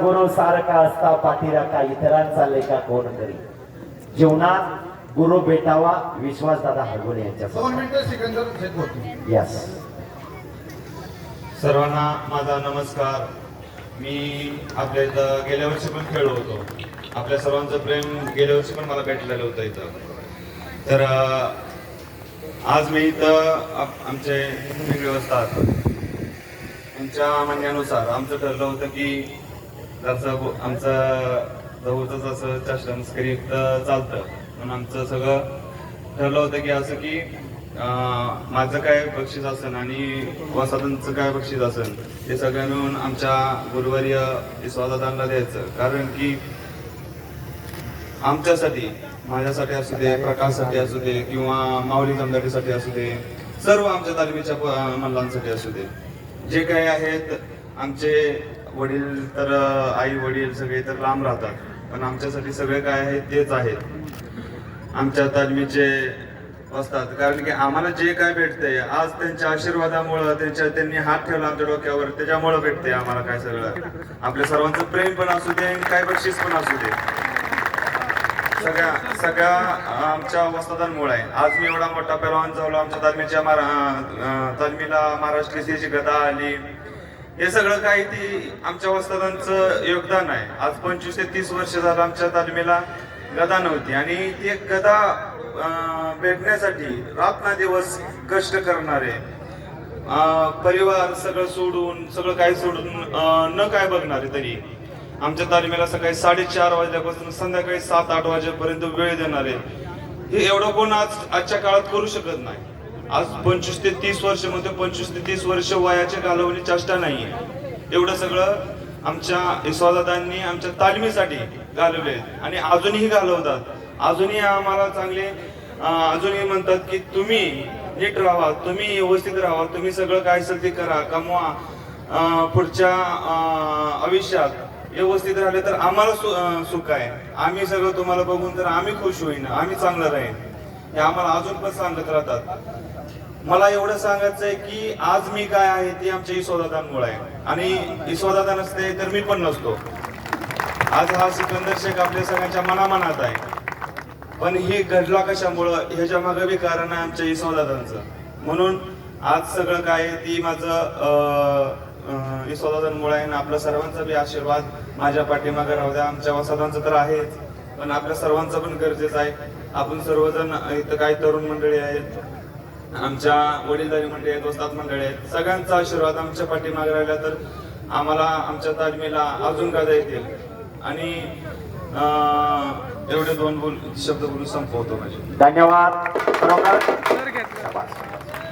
गुरु सारखा असता पाठीराखा इतरांचा लेखा कोण करी जीवनात गुरु भेटावा विश्वास दादा हरगुले यांच्या दोन मिनिटं सिकंदर सेट होती. यस सर्वांना माझा नमस्कार. मी आपल्या इथं गेल्या वर्षी पण खेळलो होतो. आपल्या सर्वांचं प्रेम गेल्या वर्षी पण मला भेटलेलं होतं इथं. तर आज मी इथं आप- आमचे वेगळे असतात त्यांच्या म्हणण्यानुसार आमचं ठरलं होतं की जसं आमचा आमचं जवळच असं चष्टमस्करी इथं चालतं. म्हणून आमचं सगळं ठरलं होतं की असं की माझं काय बक्षीस असेल आणि वसादांचं काय बक्षीस असेल ते सगळं मिळून आमच्या गुरुवर्य विश्वासदादांना द्यायचं. कारण की आमच्यासाठी माझ्यासाठी असू दे प्रकाशसाठी असू दे किंवा माऊली जमदारीसाठी असू दे सर्व आमच्या तालमीच्या मल्लांसाठी असू दे. जे काही आहेत आमचे वडील तर आई वडील सगळे तर लांब राहतात. पण आमच्यासाठी सगळे काय आहे तेच आहेत आमच्या तालमीचे असतात. कारण की आम्हाला जे काय भेटतंय आज त्यांच्या आशीर्वादामुळं त्यांच्या त्यांनी हात ठेवला आमच्या डोक्यावर त्याच्यामुळं भेटते आम्हाला काय सगळं. आपल्या सर्वांचं प्रेम पण असू दे आणि काय बक्षीस पण असू दे. सगळ्या सगळ्या आमच्या वस्तादांमुळे आहे. आज मी एवढा मोठा पेलवान झालो. आमच्या तालमीच्या तालमीला महाराष्ट्र गदा आली. हे सगळं काही ती आमच्या वस्तादांचं योगदान आहे. आज पंचवीस ते तीस वर्ष झालं आमच्या तालमीला गदा नव्हती. आणि ती एक गदा भेटण्यासाठी रात दिवस कष्ट करणारे परिवार सगळं सोडून सगळं काही सोडून न काय बघणारे तरी आमच्या तालमीला सकाळी साडेचार वाजल्यापासून संध्याकाळी सात आठ वाजेपर्यंत वेळ देणारे हे एवढं कोण आज आजच्या काळात करू शकत नाही. आज पंचवीस ते तीस वर्ष म्हणतो पंचवीस ते तीस वर्ष वयाचे घालवणी चेष्टा नाहीये. एवढं सगळं आमच्या यशवादादांनी आमच्या तालमीसाठी घालवले आणि अजूनही घालवतात. अजूनही आम्हाला चांगले अजूनही म्हणतात की तुम्ही नीट राहा तुम्ही व्यवस्थित राहा तुम्ही सगळं काय असेल ते करा कमवा पुढच्या आयुष्यात व्यवस्थित राहिले तर आम्हाला सु- सुख आहे. आम्ही सगळं तुम्हाला बघून तर आम्ही खुश होईन आम्ही चांगलं राहीन. हे आम्हाला अजून पण सांगत राहतात. मला एवढं सांगायचं आहे की आज मी काय आहे ते आमच्या ईश्वरदादांमुळे आहे. आणि ईश्वरदादा नसते तर मी पण नसतो. आज हा सिकंदर शेख आपल्या सगळ्यांच्या मनामनात आहे. पण हे घडला कशामुळं? ह्याच्या मागे बी कारण आहे आमच्या ईश्वरदादांचं म्हणून आज सगळं काय आहे ती माझं ईश्वरदादांमुळे आहे आणि आपल्या सर्वांचा बी आशीर्वाद माझ्या पाठीमागे राहू द्या. आमच्या वसादांचं तर आहेच पण आपल्या सर्वांचं पण गरजेचं आहे. आपण सर्वजण इथं काही तरुण मंडळी आहेत आमच्या वडीलधारी मंडळी आहेत वस्ताद मंडळी आहेत सगळ्यांचा आशीर्वाद आमच्या पाठीमागे राहिला तर आम्हाला आमच्या तालमीला अजून गादा येतील. आणि अं, एवढे दोन बोल शब्द बोलून संपवतो माझे धन्यवाद.